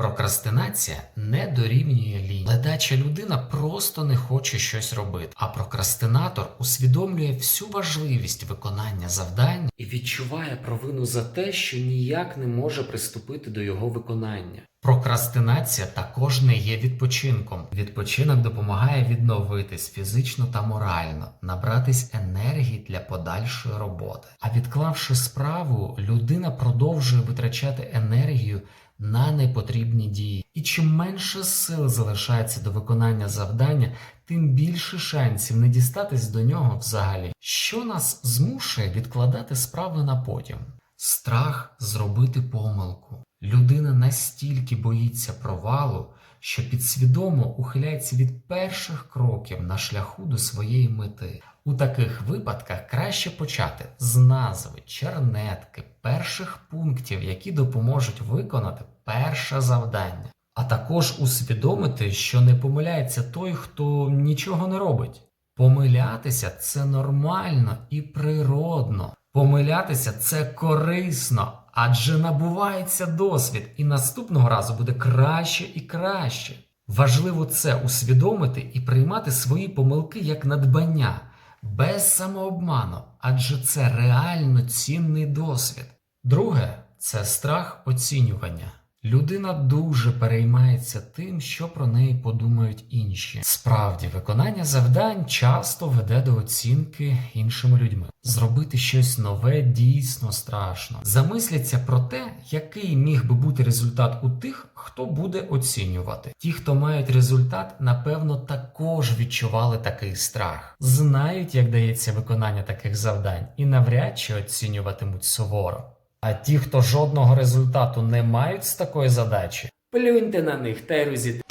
Прокрастинація не дорівнює лінь. Ледача людина просто не хоче щось робити. А прокрастинатор усвідомлює всю важливість виконання завдань і відчуває провину за те, що ніяк не може приступити до його виконання. Прокрастинація також не є відпочинком. Відпочинок допомагає відновитись фізично та морально, набратись енергії для подальшої роботи. А відклавши справу, людина продовжує витрачати енергію на непотрібні дії. І чим менше сил залишається до виконання завдання, тим більше шансів не дістатись до нього взагалі. Що нас змушує відкладати справи на потім? Страх зробити помилку. Людина настільки боїться провалу, що підсвідомо ухиляється від перших кроків на шляху до своєї мети. У таких випадках краще почати з назви, чернетки, перших пунктів, які допоможуть виконати перше завдання. А також усвідомити, що не помиляється той, хто нічого не робить. Помилятися це нормально і природно. Помилятися це корисно, адже набувається досвід, і наступного разу буде краще і краще. Важливо це усвідомити і приймати свої помилки як надбання, без самообману, адже це реально цінний досвід. Друге це страх оцінювання. Людина дуже переймається тим, що про неї подумають інші. Справді, виконання завдань часто веде до оцінки іншими людьми. Зробити щось нове дійсно страшно. Замисляться про те, який міг би бути результат у тих, хто буде оцінювати. Ті, хто мають результат, напевно, також відчували такий страх, знають, як дається виконання таких завдань, і навряд чи оцінюватимуть суворо. А ті, хто жодного результату не мають з такої задачі, плюньте на них та й розі...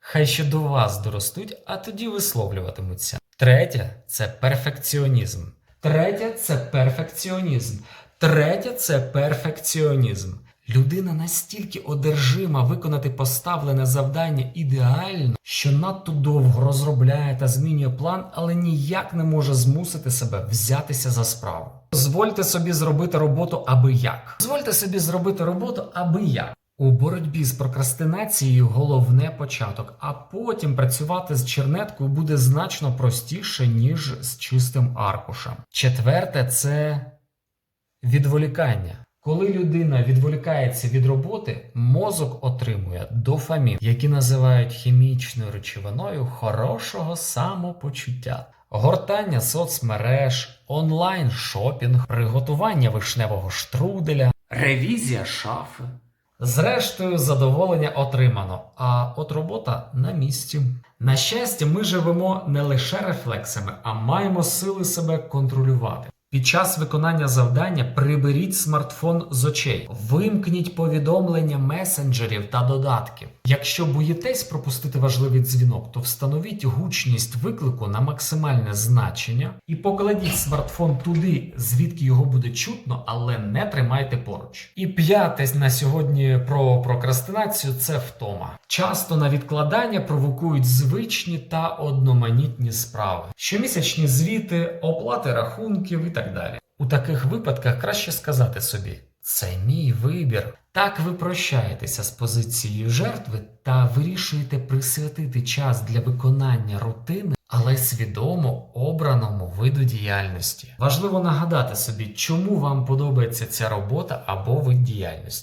Хай ще до вас доростуть, а тоді висловлюватимуться. Третє це перфекціонізм. Третє це перфекціонізм. Третє це перфекціонізм. Людина настільки одержима виконати поставлене завдання ідеально, що надто довго розробляє та змінює план, але ніяк не може змусити себе взятися за справу. Дозвольте собі зробити роботу аби як. Дозвольте собі зробити роботу аби як. У боротьбі з прокрастинацією головне початок, а потім працювати з чернеткою буде значно простіше, ніж з чистим аркушем. Четверте це відволікання. Коли людина відволікається від роботи, мозок отримує дофамін, який називають хімічною речовиною хорошого самопочуття. Гортання соцмереж, онлайн шопінг, приготування вишневого штруделя, ревізія шафи. Зрештою, задоволення отримано, а от робота на місці. На щастя, ми живемо не лише рефлексами, а маємо сили себе контролювати. Під час виконання завдання приберіть смартфон з очей, вимкніть повідомлення месенджерів та додатків. Якщо боїтесь пропустити важливий дзвінок, то встановіть гучність виклику на максимальне значення і покладіть смартфон туди, звідки його буде чутно, але не тримайте поруч. І п'яте на сьогодні про прокрастинацію це втома. Часто на відкладання провокують звичні та одноманітні справи, щомісячні звіти, оплати рахунків і так далі. У таких випадках краще сказати собі: це мій вибір. Так ви прощаєтеся з позицією жертви та вирішуєте присвятити час для виконання рутини, але свідомо обраному виду діяльності. Важливо нагадати собі, чому вам подобається ця робота або вид діяльності.